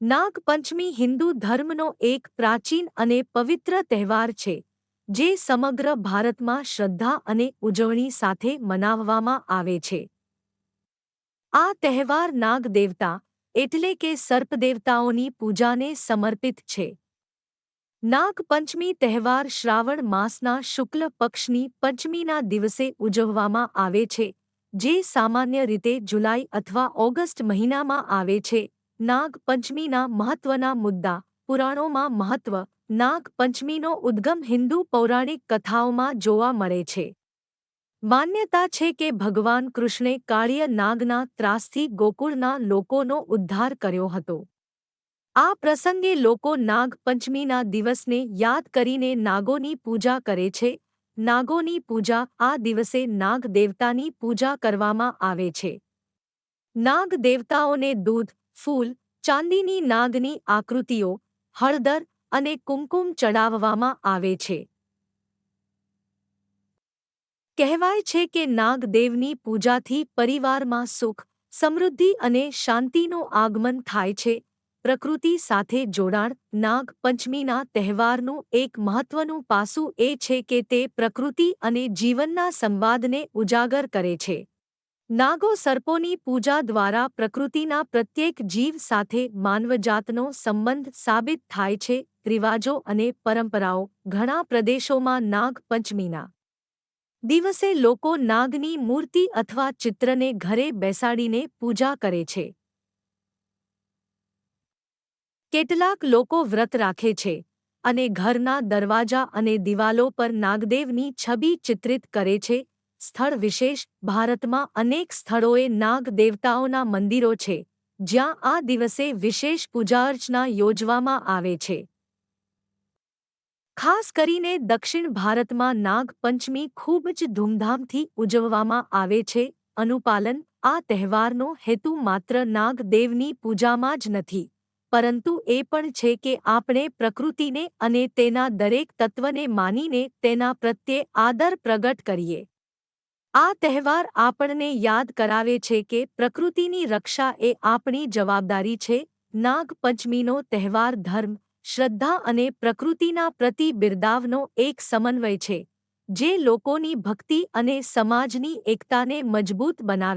નાગપંચમી હિન્દુ ધર્મનો એક પ્રાચીન અને પવિત્ર તહેવાર છે, જે સમગ્ર ભારતમાં શ્રદ્ધા અને ઉજવણી સાથે મનાવવામાં આવે છે. આ તહેવાર નાગ દેવતા એટલે કે સર્પદેવતાઓની પૂજાને સમર્પિત છે. નાગપંચમી તહેવાર શ્રાવણ માસના શુક્લ પક્ષની પંચમીના દિવસે ઉજવવામાં આવે છે, જે સામાન્ય રીતે જુલાઈ અથવા ઓગસ્ટ મહિનામાં આવે છે. નાગ પંચમીના મહત્વના મુદ્દા. પુરાણોમાં મહત્વ. નાગ પંચમીનો ઉદ્ગમ હિન્દુ પૌરાણિક કથાઓમાં જોવા મળે છે. માન્યતા છે કે ભગવાન કૃષ્ણે કાળિય નાગના ત્રાસથી ગોકુળના લોકોનો ઉદ્ધાર કર્યો હતો. આ પ્રસંગે લોકો નાગ પંચમીના દિવસને યાદ કરીને નાગોની પૂજા કરે છે. નાગોની પૂજા આ દિવસે નાગ દેવતાની પૂજા કરવામાં આવે છે. નાગ દેવતાઓને દૂધ ફૂલ, ચાંદીની નાગની આકૃતિઓ, હળદર અને કુમકુમ ચડાવવામાં આવે છે. કહેવાય છે કે નાગદેવની પૂજાથી પરિવારમાં સુખ, સમૃદ્ધિ અને શાંતિનું આગમન થાય છે. પ્રકૃતિ સાથે જોડાણ નાગ પંચમીના તહેવારનું એક મહત્વનું પાસું એ છે કે તે પ્રકૃતિ અને જીવનના સંવાદને ઉજાગર કરે છે. નાગો સર્પોની પૂજા દ્વારા પ્રકૃતિના પ્રત્યેક જીવ સાથે માનવજાતનો સંબંધ સાબિત થાય છે, રિવાજો અને પરંપરાઓ. ઘણા પ્રદેશોમાં નાગ પંચમીના દિવસે લોકો નાગની મૂર્તિ અથવા ચિત્રને ઘરે બેસાડીને પૂજા કરે છે. કેટલાક લોકો વ્રત રાખે છે અને ઘરના દરવાજા અને દિવાલો પર નાગદેવની છબી ચિત્રિત કરે છે સ્થળ વિશેષ ભારતમાં અનેક સ્થળોએ નાગ દેવતાઓના મંદિરો છે, જ્યાં આ દિવસે વિશેષ પૂજાઅર્ચના યોજવામાં આવે છે. ખાસ કરીને દક્ષિણ ભારતમાં નાગ પંચમી ખૂબ જ ધૂમધામથી ઉજવવામાં આવે છે, અનુપાલન આ તહેવારનો હેતુ માત્ર નાગ પૂજામાં જ નથી, પરંતુ એ પણ છે કે આપણે પ્રકૃતિને અને તેના દરેક તત્વને માનીને તેના પ્રત્યે આદર પ્રગટ કરીએ. આ તહેવાર આપણને યાદ કરાવે છે કે પ્રકૃતિની રક્ષા એ આપણી જવાબદારી છે. નાગ પંચમીનો તહેવાર ધર્મ, શ્રદ્ધા અને પ્રકૃતિના પ્રતિ બિરદાવનો એક સમન્વય છે, જે લોકોની ભક્તિ અને સમાજની એકતાને મજબૂત બનાવે